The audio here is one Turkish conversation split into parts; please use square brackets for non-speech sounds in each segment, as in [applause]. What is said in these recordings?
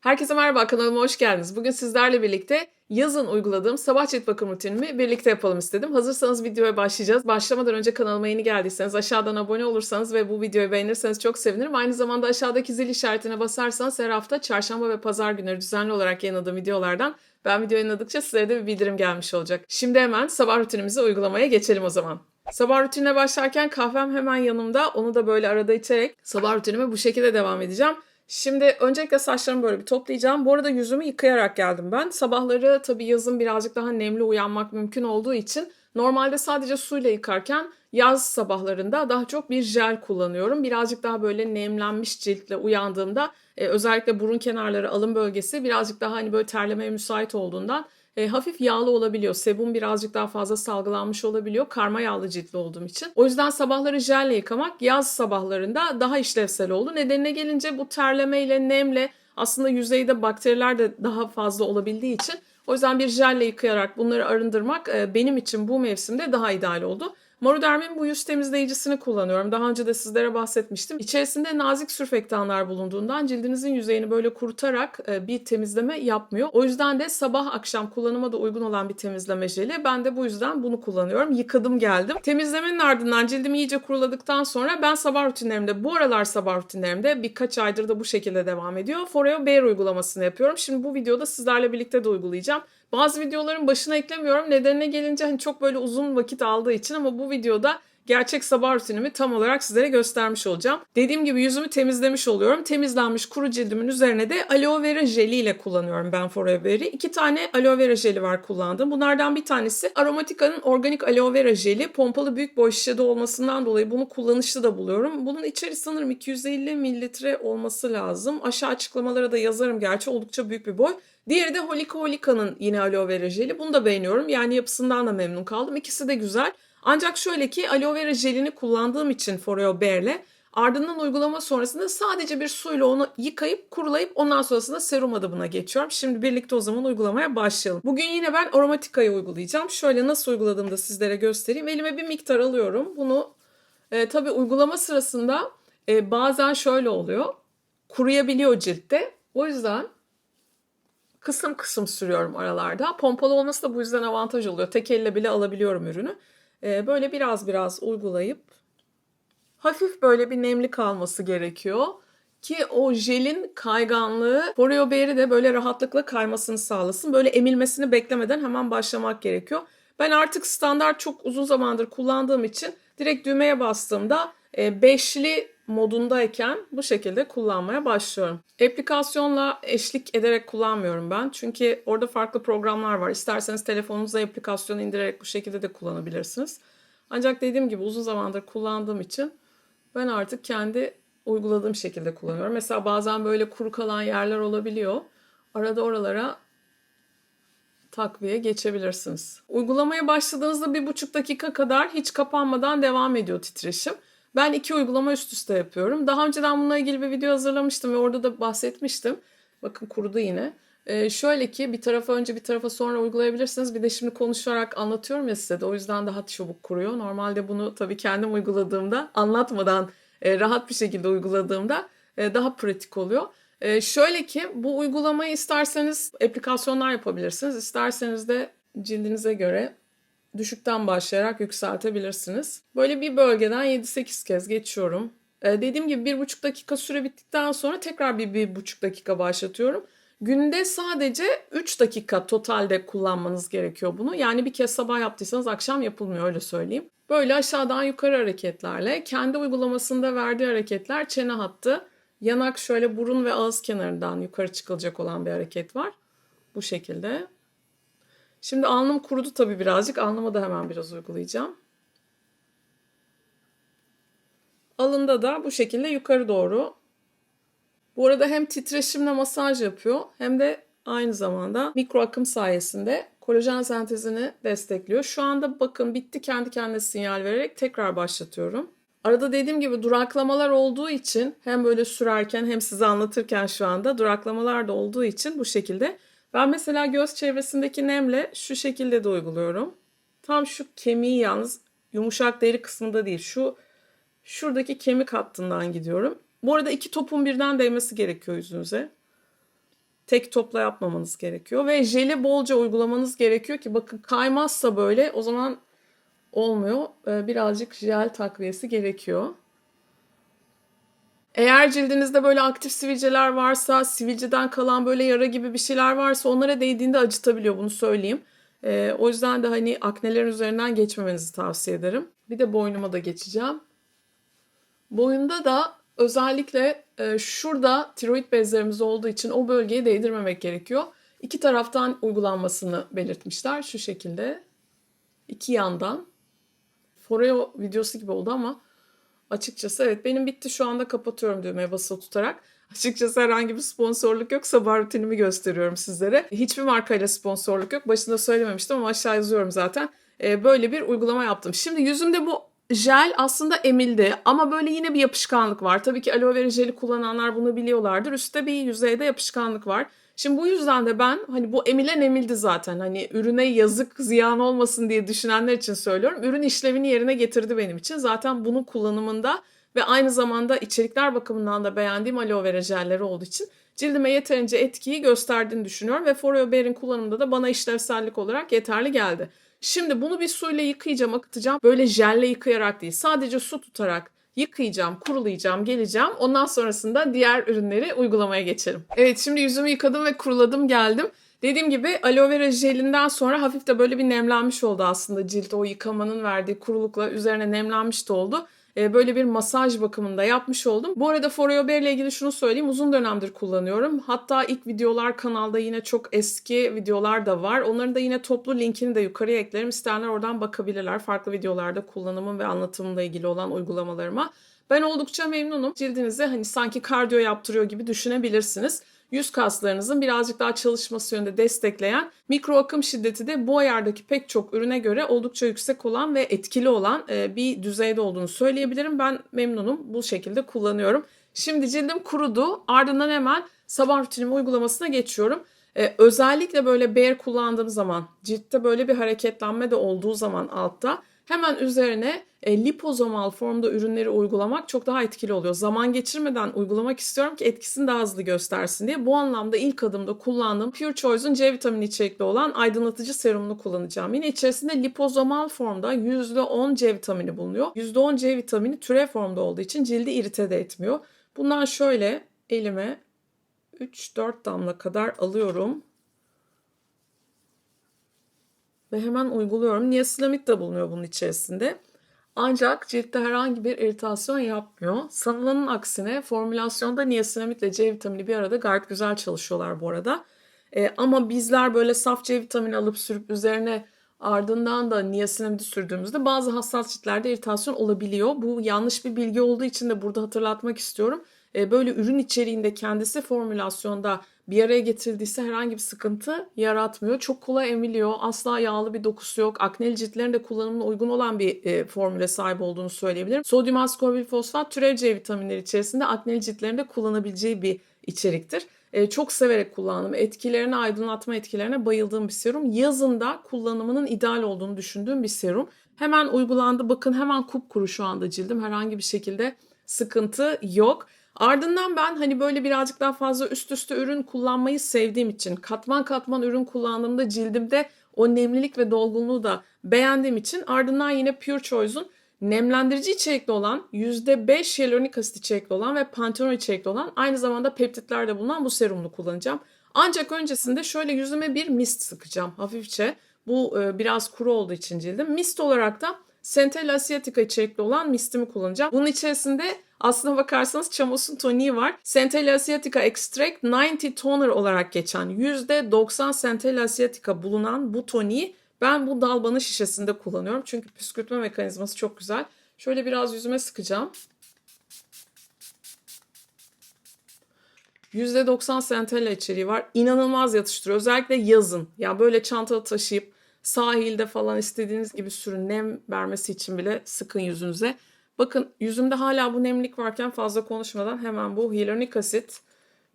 Herkese merhaba kanalıma hoş geldiniz. Bugün sizlerle birlikte yazın uyguladığım sabah cilt bakım rutinimi birlikte yapalım istedim. Hazırsanız videoya başlayacağız. Başlamadan önce kanalıma yeni geldiyseniz aşağıdan abone olursanız ve bu videoyu beğenirseniz çok sevinirim. Aynı zamanda aşağıdaki zil işaretine basarsanız her hafta çarşamba ve pazar günleri düzenli olarak yayınladığım videolardan ben video yayınladıkça sizlere de bir bildirim gelmiş olacak. Şimdi hemen sabah rutinimizi uygulamaya geçelim o zaman. Sabah rutinine başlarken kahvem hemen yanımda. Onu da böyle arada içerek sabah rutinime bu şekilde devam edeceğim. Şimdi öncelikle saçlarımı böyle bir toplayacağım. Bu arada yüzümü yıkayarak geldim ben. Sabahları tabii yazın birazcık daha nemli uyanmak mümkün olduğu için normalde sadece suyla yıkarken yaz sabahlarında daha çok bir jel kullanıyorum. Birazcık daha böyle nemlenmiş ciltle uyandığımda e, özellikle burun kenarları, alın bölgesi birazcık daha hani böyle terlemeye müsait olduğundan e, hafif yağlı olabiliyor. Sebum birazcık daha fazla salgılanmış olabiliyor. Karma yağlı ciltli olduğum için. O yüzden sabahları jelle yıkamak yaz sabahlarında daha işlevsel oldu. Nedenine gelince bu terlemeyle, nemle aslında yüzeyde bakteriler de daha fazla olabildiği için o yüzden bir jelle yıkayarak bunları arındırmak e, benim için bu mevsimde daha ideal oldu. Maruderm'in bu yüz temizleyicisini kullanıyorum. Daha önce de sizlere bahsetmiştim. İçerisinde nazik sürfektanlar bulunduğundan cildinizin yüzeyini böyle kurutarak e, bir temizleme yapmıyor. O yüzden de sabah akşam kullanıma da uygun olan bir temizleme jeli. Ben de bu yüzden bunu kullanıyorum. Yıkadım geldim. Temizlemenin ardından cildimi iyice kuruladıktan sonra ben sabah rutinlerimde, bu aralar sabah rutinlerimde birkaç aydır da bu şekilde devam ediyor. Foreo Bare uygulamasını yapıyorum. Şimdi bu videoda sizlerle birlikte de uygulayacağım. Bazı videoların başına eklemiyorum. Nedenine gelince hani çok böyle uzun vakit aldığı için ama bu videoda gerçek sabah rutinimi tam olarak sizlere göstermiş olacağım. Dediğim gibi yüzümü temizlemiş oluyorum. Temizlenmiş kuru cildimin üzerine de aloe vera jeli ile kullanıyorum ben Forever'i. İki tane aloe vera jeli var kullandığım. Bunlardan bir tanesi Aromatica'nın organik aloe vera jeli. Pompalı büyük boy şişede olmasından dolayı bunu kullanışlı da buluyorum. Bunun içeri sanırım 250 mililitre olması lazım. Aşağı açıklamalara da yazarım gerçi oldukça büyük bir boy. Diğeri de Holika Holika'nın yine aloe vera jeli. Bunu da beğeniyorum. Yani yapısından da memnun kaldım. İkisi de güzel. Ancak şöyle ki aloe vera jelini kullandığım için Foreo Bare'le ardından uygulama sonrasında sadece bir suyla onu yıkayıp kurulayıp ondan sonrasında serum adımına geçiyorum. Şimdi birlikte o zaman uygulamaya başlayalım. Bugün yine ben Aromatica'yı uygulayacağım. Şöyle nasıl uyguladığımı da sizlere göstereyim. Elime bir miktar alıyorum. Bunu e, tabii uygulama sırasında e, bazen şöyle oluyor. Kuruyabiliyor ciltte. O yüzden kısım kısım sürüyorum aralarda. Pompalı olması da bu yüzden avantaj oluyor. Tek elle bile alabiliyorum ürünü. Ee, böyle biraz biraz uygulayıp hafif böyle bir nemli kalması gerekiyor. Ki o jelin kayganlığı Foreo Bare'i de böyle rahatlıkla kaymasını sağlasın. Böyle emilmesini beklemeden hemen başlamak gerekiyor. Ben artık standart çok uzun zamandır kullandığım için direkt düğmeye bastığımda e, beşli modundayken bu şekilde kullanmaya başlıyorum. Aplikasyonla eşlik ederek kullanmıyorum ben. Çünkü orada farklı programlar var. İsterseniz telefonunuza aplikasyonu indirerek bu şekilde de kullanabilirsiniz. Ancak dediğim gibi uzun zamandır kullandığım için ben artık kendi uyguladığım şekilde kullanıyorum. Mesela bazen böyle kuru kalan yerler olabiliyor. Arada oralara takviye geçebilirsiniz. Uygulamaya başladığınızda bir buçuk dakika kadar hiç kapanmadan devam ediyor titreşim. Ben iki uygulama üst üste yapıyorum. Daha önceden bununla ilgili bir video hazırlamıştım ve orada da bahsetmiştim. Bakın kurudu yine. Ee, şöyle ki bir tarafa önce bir tarafa sonra uygulayabilirsiniz. Bir de şimdi konuşarak anlatıyorum ya size de o yüzden daha çabuk kuruyor. Normalde bunu tabii kendim uyguladığımda anlatmadan e, rahat bir şekilde uyguladığımda e, daha pratik oluyor. E, şöyle ki bu uygulamayı isterseniz aplikasyonlar yapabilirsiniz. İsterseniz de cildinize göre düşükten başlayarak yükseltebilirsiniz. Böyle bir bölgeden 7-8 kez geçiyorum. Ee, dediğim gibi 1,5 dakika süre bittikten sonra tekrar bir 1,5 dakika başlatıyorum. Günde sadece 3 dakika totalde kullanmanız gerekiyor bunu. Yani bir kez sabah yaptıysanız akşam yapılmıyor öyle söyleyeyim. Böyle aşağıdan yukarı hareketlerle kendi uygulamasında verdiği hareketler çene hattı. Yanak şöyle burun ve ağız kenarından yukarı çıkılacak olan bir hareket var. Bu şekilde. Şimdi alnım kurudu tabii birazcık. Alnıma da hemen biraz uygulayacağım. Alında da bu şekilde yukarı doğru. Bu arada hem titreşimle masaj yapıyor hem de aynı zamanda mikro akım sayesinde kolajen sentezini destekliyor. Şu anda bakın bitti kendi kendine sinyal vererek tekrar başlatıyorum. Arada dediğim gibi duraklamalar olduğu için hem böyle sürerken hem size anlatırken şu anda duraklamalar da olduğu için bu şekilde ben mesela göz çevresindeki nemle şu şekilde de uyguluyorum. Tam şu kemiği yalnız yumuşak deri kısmında değil. Şu şuradaki kemik hattından gidiyorum. Bu arada iki topun birden değmesi gerekiyor yüzünüze. tek topla yapmamanız gerekiyor. Ve jeli bolca uygulamanız gerekiyor ki bakın kaymazsa böyle o zaman olmuyor. Ee, birazcık jel takviyesi gerekiyor. Eğer cildinizde böyle aktif sivilceler varsa, sivilceden kalan böyle yara gibi bir şeyler varsa onlara değdiğinde acıtabiliyor bunu söyleyeyim. Ee, o yüzden de hani aknelerin üzerinden geçmemenizi tavsiye ederim. Bir de boynuma da geçeceğim. Boyunda da özellikle e, şurada tiroid bezlerimiz olduğu için o bölgeye değdirmemek gerekiyor. İki taraftan uygulanmasını belirtmişler şu şekilde. İki yandan. Foreo videosu gibi oldu ama açıkçası evet benim bitti şu anda kapatıyorum düğmeye basılı tutarak. Açıkçası herhangi bir sponsorluk yok. Sabah rutinimi gösteriyorum sizlere. Hiçbir markayla sponsorluk yok. Başında söylememiştim ama aşağı yazıyorum zaten. Ee, böyle bir uygulama yaptım. Şimdi yüzümde bu jel aslında emildi ama böyle yine bir yapışkanlık var. Tabii ki aloe vera jeli kullananlar bunu biliyorlardır. Üstte bir yüzeyde yapışkanlık var. Şimdi bu yüzden de ben hani bu emilen emildi zaten. Hani ürüne yazık ziyan olmasın diye düşünenler için söylüyorum. Ürün işlevini yerine getirdi benim için. Zaten bunun kullanımında ve aynı zamanda içerikler bakımından da beğendiğim aloe vera jelleri olduğu için cildime yeterince etkiyi gösterdiğini düşünüyorum ve Foreo Ber'in kullanımında da bana işlevsellik olarak yeterli geldi. Şimdi bunu bir suyla yıkayacağım, akıtacağım. Böyle jelle yıkayarak değil, sadece su tutarak yıkayacağım, kurulayacağım, geleceğim. Ondan sonrasında diğer ürünleri uygulamaya geçelim. Evet şimdi yüzümü yıkadım ve kuruladım geldim. Dediğim gibi aloe vera jelinden sonra hafif de böyle bir nemlenmiş oldu aslında cilt. O yıkamanın verdiği kurulukla üzerine nemlenmiş de oldu. Ee, böyle bir masaj bakımında yapmış oldum. Bu arada Foreo Bear ile ilgili şunu söyleyeyim. Uzun dönemdir kullanıyorum. Hatta ilk videolar kanalda yine çok eski videolar da var. Onların da yine toplu linkini de yukarıya eklerim. İsteyenler oradan bakabilirler. Farklı videolarda kullanımım ve anlatımımla ilgili olan uygulamalarıma. Ben oldukça memnunum. Cildinize hani sanki kardiyo yaptırıyor gibi düşünebilirsiniz yüz kaslarınızın birazcık daha çalışması yönünde destekleyen mikro akım şiddeti de bu ayardaki pek çok ürüne göre oldukça yüksek olan ve etkili olan e, bir düzeyde olduğunu söyleyebilirim. Ben memnunum. Bu şekilde kullanıyorum. Şimdi cildim kurudu. Ardından hemen sabah rutinim uygulamasına geçiyorum. Ee, özellikle böyle bear kullandığım zaman, ciltte böyle bir hareketlenme de olduğu zaman altta hemen üzerine e, lipozomal formda ürünleri uygulamak çok daha etkili oluyor. Zaman geçirmeden uygulamak istiyorum ki etkisini daha hızlı göstersin diye. Bu anlamda ilk adımda kullandığım Pure Choice'un C vitamini içerikli olan aydınlatıcı serumunu kullanacağım. Yine içerisinde lipozomal formda %10 C vitamini bulunuyor. %10 C vitamini türev formda olduğu için cildi irite de etmiyor. Bundan şöyle elime 3-4 damla kadar alıyorum. Ve hemen uyguluyorum. Niasinamid de bulunuyor bunun içerisinde. Ancak ciltte herhangi bir iritasyon yapmıyor. Sanılanın aksine formülasyonda niasinamid ile C vitamini bir arada gayet güzel çalışıyorlar bu arada. Ee, ama bizler böyle saf C vitamini alıp sürüp üzerine ardından da niasinamidi sürdüğümüzde bazı hassas ciltlerde iritasyon olabiliyor. Bu yanlış bir bilgi olduğu için de burada hatırlatmak istiyorum. Ee, böyle ürün içeriğinde kendisi formülasyonda bir araya getirildiyse herhangi bir sıkıntı yaratmıyor. Çok kolay emiliyor. Asla yağlı bir dokusu yok. Akneli ciltlerin de kullanımına uygun olan bir e, formüle sahip olduğunu söyleyebilirim. Sodyum askorbil fosfat türev C vitaminleri içerisinde akneli ciltlerin de kullanabileceği bir içeriktir. E, çok severek kullandım. Etkilerine, aydınlatma etkilerine bayıldığım bir serum. Yazında kullanımının ideal olduğunu düşündüğüm bir serum. Hemen uygulandı. Bakın hemen kupkuru şu anda cildim. Herhangi bir şekilde sıkıntı yok. Ardından ben hani böyle birazcık daha fazla üst üste ürün kullanmayı sevdiğim için katman katman ürün kullandığımda cildimde o nemlilik ve dolgunluğu da beğendiğim için ardından yine Pure Choice'un nemlendirici içerikli olan %5 hyaluronik asit içerikli olan ve pantenol içerikli olan aynı zamanda peptitlerde bulunan bu serumunu kullanacağım. Ancak öncesinde şöyle yüzüme bir mist sıkacağım hafifçe. Bu biraz kuru olduğu için cildim. Mist olarak da Centella asiatica içerikli olan mistimi kullanacağım. Bunun içerisinde aslına bakarsanız Chamos'un toniği var. Centella asiatica extract 90 toner olarak geçen %90 Centella asiatica bulunan bu toniği ben bu dalbanın şişesinde kullanıyorum. Çünkü püskürtme mekanizması çok güzel. Şöyle biraz yüzüme sıkacağım. %90 Centella içeriği var. İnanılmaz yatıştırıyor. Özellikle yazın. Ya böyle çantada taşıyıp sahilde falan istediğiniz gibi sürün nem vermesi için bile sıkın yüzünüze. Bakın yüzümde hala bu nemlik varken fazla konuşmadan hemen bu hyaluronik asit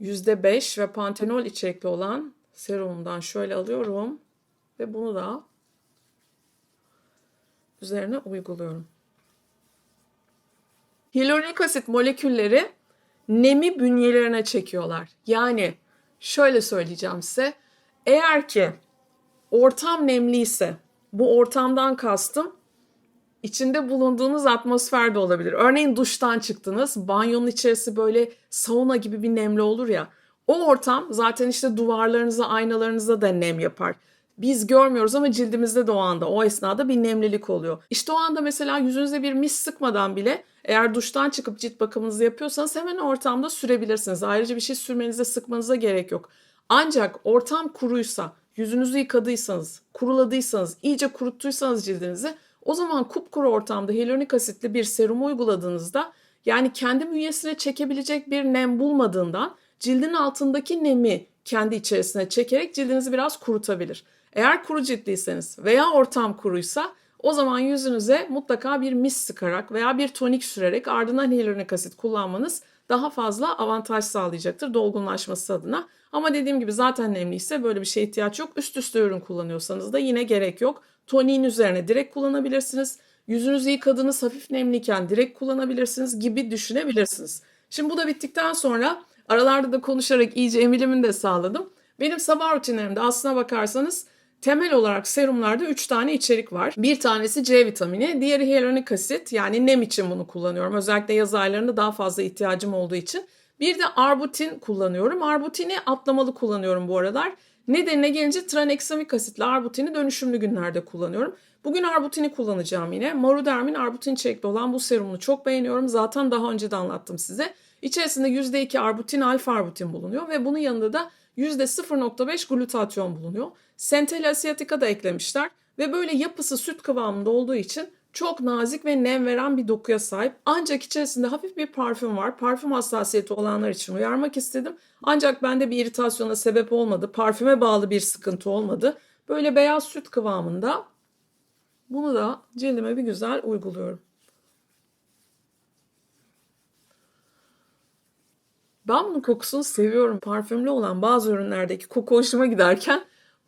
%5 ve pantenol içerikli olan serumumdan şöyle alıyorum ve bunu da üzerine uyguluyorum. Hyaluronik asit molekülleri nemi bünyelerine çekiyorlar. Yani Şöyle söyleyeceğim size. Eğer ki ortam nemliyse bu ortamdan kastım içinde bulunduğunuz atmosfer de olabilir. Örneğin duştan çıktınız, banyonun içerisi böyle sauna gibi bir nemli olur ya. O ortam zaten işte duvarlarınıza, aynalarınıza da nem yapar. Biz görmüyoruz ama cildimizde de o anda, o esnada bir nemlilik oluyor. İşte o anda mesela yüzünüze bir mis sıkmadan bile eğer duştan çıkıp cilt bakımınızı yapıyorsanız hemen ortamda sürebilirsiniz. Ayrıca bir şey sürmenize, sıkmanıza gerek yok. Ancak ortam kuruysa, yüzünüzü yıkadıysanız, kuruladıysanız, iyice kuruttuysanız cildinizi o zaman kupkuru ortamda hyaluronik asitli bir serum uyguladığınızda yani kendi bünyesine çekebilecek bir nem bulmadığından cildin altındaki nemi kendi içerisine çekerek cildinizi biraz kurutabilir. Eğer kuru ciltliyseniz veya ortam kuruysa o zaman yüzünüze mutlaka bir mis sıkarak veya bir tonik sürerek ardından hyaluronik asit kullanmanız daha fazla avantaj sağlayacaktır dolgunlaşması adına. Ama dediğim gibi zaten nemliyse böyle bir şeye ihtiyaç yok. Üst üste ürün kullanıyorsanız da yine gerek yok. Toniğin üzerine direkt kullanabilirsiniz. Yüzünüzü yıkadığınız hafif nemliyken direkt kullanabilirsiniz gibi düşünebilirsiniz. Şimdi bu da bittikten sonra aralarda da konuşarak iyice emilimini de sağladım. Benim sabah rutinlerimde aslına bakarsanız temel olarak serumlarda 3 tane içerik var. Bir tanesi C vitamini, diğeri hyaluronik asit yani nem için bunu kullanıyorum. Özellikle yaz aylarında daha fazla ihtiyacım olduğu için. Bir de arbutin kullanıyorum. Arbutini atlamalı kullanıyorum bu aralar. Nedenine gelince traneksamik asitle arbutini dönüşümlü günlerde kullanıyorum. Bugün arbutini kullanacağım yine. Maruderm'in arbutin içerikli olan bu serumunu çok beğeniyorum. Zaten daha önce de anlattım size. İçerisinde %2 arbutin, alfa arbutin bulunuyor ve bunun yanında da %0.5 glutatyon bulunuyor. Centella asiatica da eklemişler ve böyle yapısı süt kıvamında olduğu için çok nazik ve nem veren bir dokuya sahip. Ancak içerisinde hafif bir parfüm var. Parfüm hassasiyeti olanlar için uyarmak istedim. Ancak bende bir iritasyona sebep olmadı. Parfüme bağlı bir sıkıntı olmadı. Böyle beyaz süt kıvamında. Bunu da cildime bir güzel uyguluyorum. Ben bunun kokusunu seviyorum. Parfümlü olan bazı ürünlerdeki koku hoşuma giderken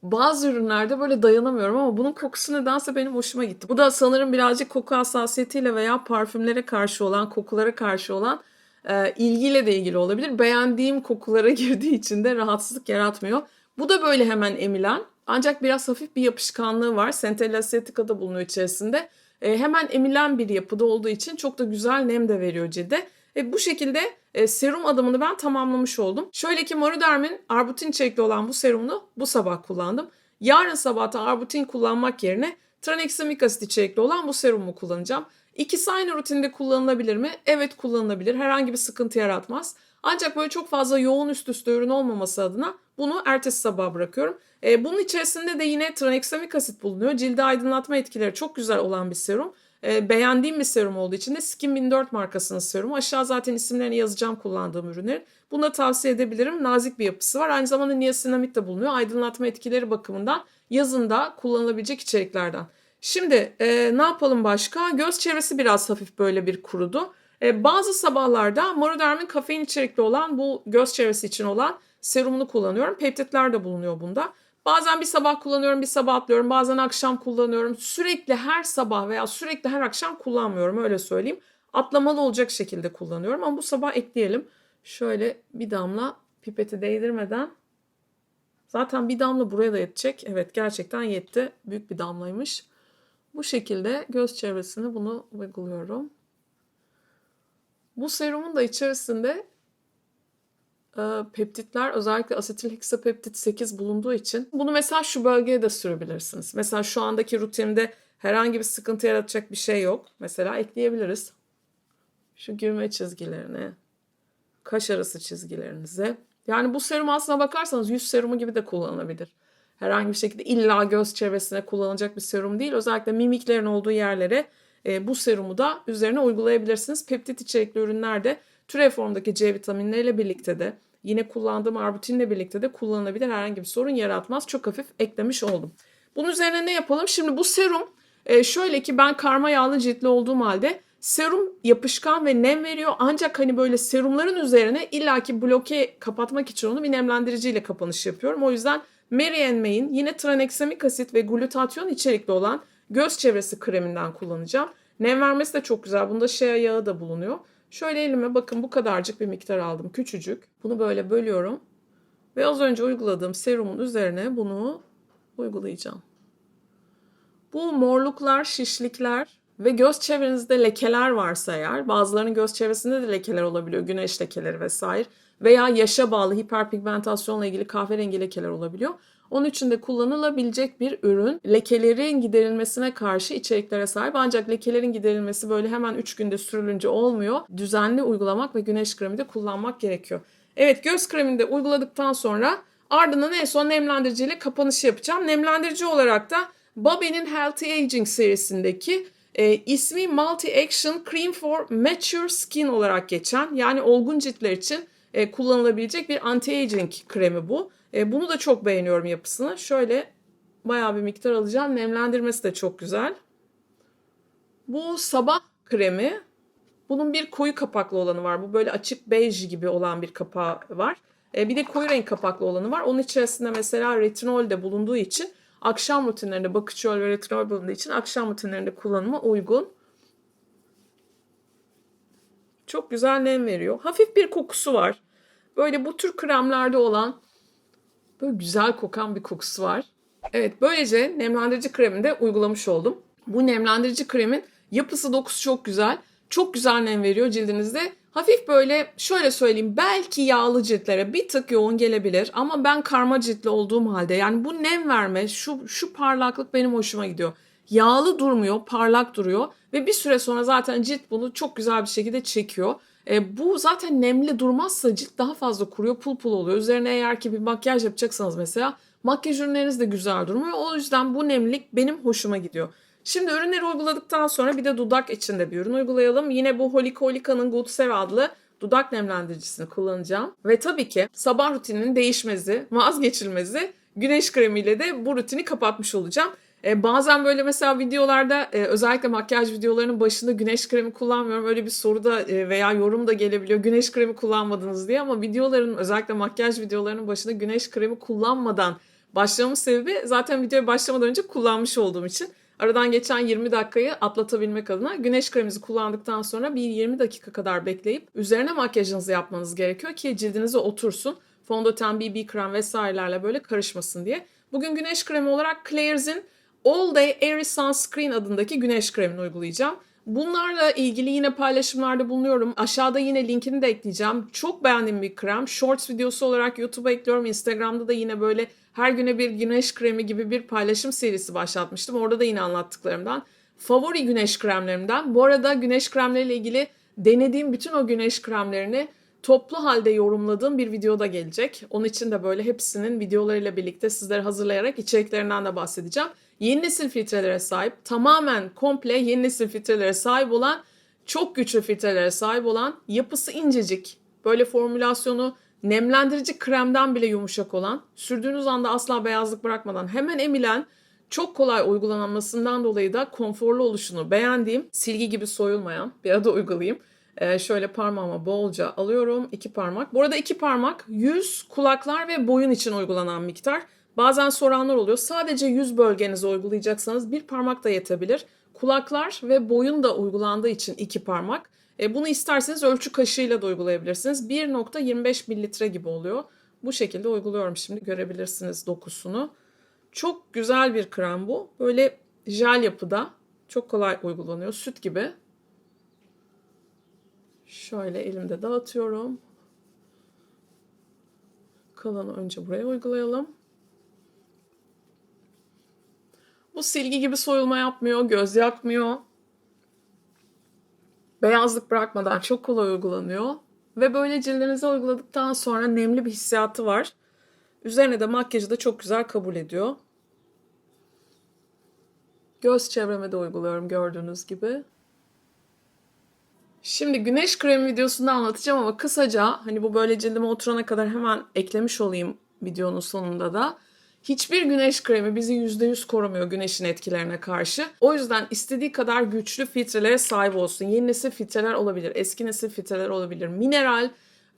bazı ürünlerde böyle dayanamıyorum ama bunun kokusu nedense benim hoşuma gitti. Bu da sanırım birazcık koku hassasiyetiyle veya parfümlere karşı olan, kokulara karşı olan e, ilgiyle de ilgili olabilir. Beğendiğim kokulara [laughs] girdiği için de rahatsızlık yaratmıyor. Bu da böyle hemen emilen ancak biraz hafif bir yapışkanlığı var. Centella asiatica da bulunuyor içerisinde. E, hemen emilen bir yapıda olduğu için çok da güzel nem de veriyor cilde. E, bu şekilde e, serum adımını ben tamamlamış oldum. Şöyle ki Maruderm'in arbutin içerikli olan bu serumunu bu sabah kullandım. Yarın sabahta arbutin kullanmak yerine tranexamik asit içerikli olan bu serumu kullanacağım. İkisi aynı rutinde kullanılabilir mi? Evet kullanılabilir. Herhangi bir sıkıntı yaratmaz. Ancak böyle çok fazla yoğun üst üste ürün olmaması adına bunu ertesi sabah bırakıyorum. E, bunun içerisinde de yine tranexamik asit bulunuyor. Cilde aydınlatma etkileri çok güzel olan bir serum. E, beğendiğim bir serum olduğu için de Skin 1004 markasının serumu. Aşağı zaten isimlerini yazacağım kullandığım ürünlerin. Bunu da tavsiye edebilirim. Nazik bir yapısı var. Aynı zamanda niasinamid de bulunuyor. Aydınlatma etkileri bakımından yazında kullanılabilecek içeriklerden. Şimdi e, ne yapalım başka? Göz çevresi biraz hafif böyle bir kurudu. E, bazı sabahlarda Maruderm'in kafein içerikli olan bu göz çevresi için olan serumunu kullanıyorum. Peptitler de bulunuyor bunda. Bazen bir sabah kullanıyorum, bir sabah atlıyorum. Bazen akşam kullanıyorum. Sürekli her sabah veya sürekli her akşam kullanmıyorum öyle söyleyeyim. Atlamalı olacak şekilde kullanıyorum ama bu sabah ekleyelim. Şöyle bir damla pipeti değdirmeden. Zaten bir damla buraya da yetecek. Evet gerçekten yetti. Büyük bir damlaymış. Bu şekilde göz çevresine bunu uyguluyorum. Bu serumun da içerisinde peptitler özellikle asetil heksapeptit 8 bulunduğu için bunu mesela şu bölgeye de sürebilirsiniz. Mesela şu andaki rutinimde herhangi bir sıkıntı yaratacak bir şey yok. Mesela ekleyebiliriz. Şu girme çizgilerine, kaş arası çizgilerinize. Yani bu serum aslına bakarsanız yüz serumu gibi de kullanılabilir. Herhangi bir şekilde illa göz çevresine kullanılacak bir serum değil. Özellikle mimiklerin olduğu yerlere e, bu serumu da üzerine uygulayabilirsiniz. Peptit içerikli ürünlerde türev formdaki C vitaminleriyle birlikte de yine kullandığım arbutinle birlikte de kullanılabilir. Herhangi bir sorun yaratmaz. Çok hafif eklemiş oldum. Bunun üzerine ne yapalım? Şimdi bu serum e, şöyle ki ben karma yağlı ciltli olduğum halde serum yapışkan ve nem veriyor. Ancak hani böyle serumların üzerine illaki bloke kapatmak için onu bir nemlendiriciyle kapanış yapıyorum. O yüzden Mary May'in yine traneksamik asit ve glutatyon içerikli olan göz çevresi kreminden kullanacağım. Nem vermesi de çok güzel. Bunda shea yağı da bulunuyor. Şöyle elime bakın bu kadarcık bir miktar aldım. Küçücük. Bunu böyle bölüyorum. Ve az önce uyguladığım serumun üzerine bunu uygulayacağım. Bu morluklar, şişlikler ve göz çevrenizde lekeler varsa eğer, bazılarının göz çevresinde de lekeler olabiliyor, güneş lekeleri vesaire veya yaşa bağlı hiperpigmentasyonla ilgili kahverengi lekeler olabiliyor. Onun için de kullanılabilecek bir ürün. Lekelerin giderilmesine karşı içeriklere sahip ancak lekelerin giderilmesi böyle hemen 3 günde sürülünce olmuyor. Düzenli uygulamak ve güneş kremi de kullanmak gerekiyor. Evet göz kremini de uyguladıktan sonra ardından en son nemlendiriciyle kapanış yapacağım. Nemlendirici olarak da Bobby'nin Healthy Aging serisindeki e, ismi Multi Action Cream for Mature Skin olarak geçen yani olgun ciltler için e, kullanılabilecek bir anti-aging kremi bu. E, bunu da çok beğeniyorum yapısını. Şöyle bayağı bir miktar alacağım. Nemlendirmesi de çok güzel. Bu sabah kremi. Bunun bir koyu kapaklı olanı var. Bu böyle açık bej gibi olan bir kapağı var. E, bir de koyu renk kapaklı olanı var. Onun içerisinde mesela retinol de bulunduğu için akşam rutinlerinde bakıçol ve retinol bulunduğu için akşam rutinlerinde kullanıma uygun. Çok güzel nem veriyor. Hafif bir kokusu var. Böyle bu tür kremlerde olan böyle güzel kokan bir kokusu var. Evet böylece nemlendirici kremini de uygulamış oldum. Bu nemlendirici kremin yapısı dokusu çok güzel. Çok güzel nem veriyor cildinizde. Hafif böyle şöyle söyleyeyim belki yağlı ciltlere bir tık yoğun gelebilir ama ben karma ciltli olduğum halde yani bu nem verme şu şu parlaklık benim hoşuma gidiyor. Yağlı durmuyor, parlak duruyor ve bir süre sonra zaten cilt bunu çok güzel bir şekilde çekiyor. E, bu zaten nemli durmazsa cilt daha fazla kuruyor, pul pul oluyor. Üzerine eğer ki bir makyaj yapacaksanız mesela makyaj ürünleriniz de güzel durmuyor. O yüzden bu nemlilik benim hoşuma gidiyor. Şimdi ürünleri uyguladıktan sonra bir de dudak içinde bir ürün uygulayalım. Yine bu Holicolica'nın Good Sev adlı dudak nemlendiricisini kullanacağım. Ve tabii ki sabah rutininin değişmezi, vazgeçilmezi güneş kremiyle de bu rutini kapatmış olacağım. E, bazen böyle mesela videolarda e, özellikle makyaj videolarının başında güneş kremi kullanmıyorum. Öyle bir soru da e, veya yorum da gelebiliyor. Güneş kremi kullanmadınız diye ama videoların özellikle makyaj videolarının başında güneş kremi kullanmadan başlamamın sebebi zaten videoya başlamadan önce kullanmış olduğum için. Aradan geçen 20 dakikayı atlatabilmek adına güneş kreminizi kullandıktan sonra bir 20 dakika kadar bekleyip üzerine makyajınızı yapmanız gerekiyor ki cildinize otursun. Fondöten, BB krem vesairelerle böyle karışmasın diye. Bugün güneş kremi olarak Claire's'in All Day Airy Sunscreen adındaki güneş kremini uygulayacağım. Bunlarla ilgili yine paylaşımlarda bulunuyorum. Aşağıda yine linkini de ekleyeceğim. Çok beğendiğim bir krem. Shorts videosu olarak YouTube'a ekliyorum. Instagram'da da yine böyle her güne bir güneş kremi gibi bir paylaşım serisi başlatmıştım. Orada da yine anlattıklarımdan. Favori güneş kremlerimden. Bu arada güneş kremleriyle ilgili denediğim bütün o güneş kremlerini toplu halde yorumladığım bir videoda gelecek. Onun için de böyle hepsinin videolarıyla birlikte sizlere hazırlayarak içeriklerinden de bahsedeceğim. Yeni nesil filtrelere sahip, tamamen komple yeni nesil filtrelere sahip olan, çok güçlü filtrelere sahip olan, yapısı incecik, böyle formülasyonu nemlendirici kremden bile yumuşak olan, sürdüğünüz anda asla beyazlık bırakmadan hemen emilen, çok kolay uygulanmasından dolayı da konforlu oluşunu beğendiğim, silgi gibi soyulmayan bir adı uygulayayım. Ee, şöyle parmağıma bolca alıyorum. iki parmak. Bu arada iki parmak yüz, kulaklar ve boyun için uygulanan miktar. Bazen soranlar oluyor. Sadece yüz bölgenize uygulayacaksanız bir parmak da yetebilir. Kulaklar ve boyun da uygulandığı için iki parmak. E, bunu isterseniz ölçü kaşığıyla da uygulayabilirsiniz. 1.25 mililitre gibi oluyor. Bu şekilde uyguluyorum şimdi görebilirsiniz dokusunu. Çok güzel bir krem bu. Böyle jel yapıda. Çok kolay uygulanıyor. Süt gibi. Şöyle elimde dağıtıyorum. Kalanı önce buraya uygulayalım. Bu silgi gibi soyulma yapmıyor, göz yakmıyor. Beyazlık bırakmadan çok kolay uygulanıyor. Ve böyle cildinize uyguladıktan sonra nemli bir hissiyatı var. Üzerine de makyajı da çok güzel kabul ediyor. Göz çevreme de uyguluyorum gördüğünüz gibi. Şimdi güneş kremi videosunda anlatacağım ama kısaca hani bu böyle cildime oturana kadar hemen eklemiş olayım videonun sonunda da. Hiçbir güneş kremi bizi %100 korumuyor güneşin etkilerine karşı. O yüzden istediği kadar güçlü filtrelere sahip olsun. Yeni nesil filtreler olabilir, eski nesil filtreler olabilir, mineral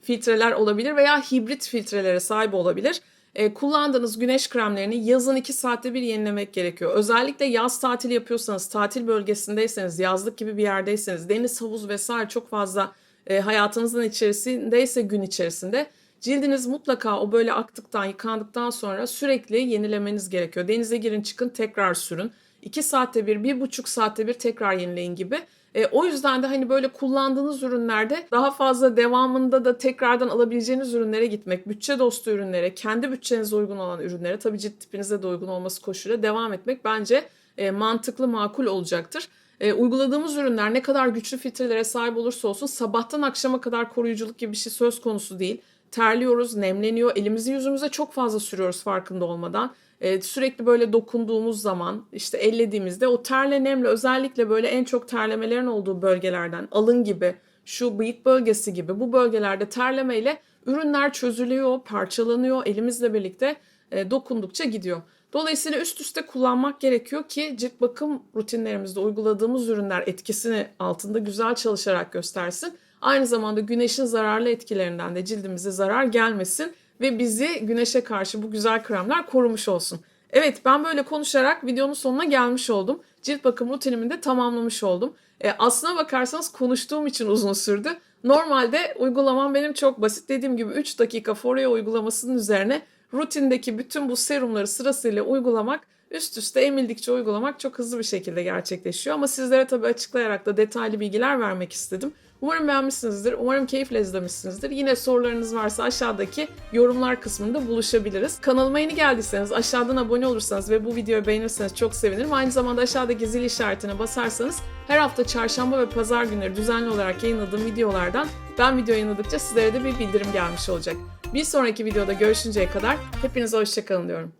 filtreler olabilir veya hibrit filtrelere sahip olabilir. E, kullandığınız güneş kremlerini yazın 2 saatte bir yenilemek gerekiyor. Özellikle yaz tatili yapıyorsanız, tatil bölgesindeyseniz, yazlık gibi bir yerdeyseniz, deniz, havuz vesaire çok fazla e, hayatınızın içerisindeyse gün içerisinde cildiniz mutlaka o böyle aktıktan, yıkandıktan sonra sürekli yenilemeniz gerekiyor. Denize girin çıkın tekrar sürün. 2 saatte bir, bir buçuk saatte bir tekrar yenileyin gibi. E, o yüzden de hani böyle kullandığınız ürünlerde daha fazla devamında da tekrardan alabileceğiniz ürünlere gitmek, bütçe dostu ürünlere, kendi bütçenize uygun olan ürünlere, tabii cilt tipinize de uygun olması koşuluyla devam etmek bence e, mantıklı, makul olacaktır. E, uyguladığımız ürünler ne kadar güçlü filtrelere sahip olursa olsun sabahtan akşama kadar koruyuculuk gibi bir şey söz konusu değil. Terliyoruz, nemleniyor, elimizi yüzümüze çok fazla sürüyoruz farkında olmadan. E, sürekli böyle dokunduğumuz zaman işte ellediğimizde o terle nemle özellikle böyle en çok terlemelerin olduğu bölgelerden alın gibi şu bıyık bölgesi gibi bu bölgelerde terlemeyle ürünler çözülüyor, parçalanıyor elimizle birlikte e, dokundukça gidiyor. Dolayısıyla üst üste kullanmak gerekiyor ki cilt bakım rutinlerimizde uyguladığımız ürünler etkisini altında güzel çalışarak göstersin. Aynı zamanda güneşin zararlı etkilerinden de cildimize zarar gelmesin ve bizi güneşe karşı bu güzel kremler korumuş olsun. Evet ben böyle konuşarak videonun sonuna gelmiş oldum. Cilt bakım rutinimi de tamamlamış oldum. E, aslına bakarsanız konuştuğum için uzun sürdü. Normalde uygulamam benim çok basit. Dediğim gibi 3 dakika Foreo uygulamasının üzerine rutindeki bütün bu serumları sırasıyla uygulamak, üst üste emildikçe uygulamak çok hızlı bir şekilde gerçekleşiyor. Ama sizlere tabii açıklayarak da detaylı bilgiler vermek istedim. Umarım beğenmişsinizdir. Umarım keyifle izlemişsinizdir. Yine sorularınız varsa aşağıdaki yorumlar kısmında buluşabiliriz. Kanalıma yeni geldiyseniz aşağıdan abone olursanız ve bu videoyu beğenirseniz çok sevinirim. Aynı zamanda aşağıdaki zil işaretine basarsanız her hafta çarşamba ve pazar günleri düzenli olarak yayınladığım videolardan ben video yayınladıkça sizlere de bir bildirim gelmiş olacak. Bir sonraki videoda görüşünceye kadar hepinize hoşçakalın diyorum.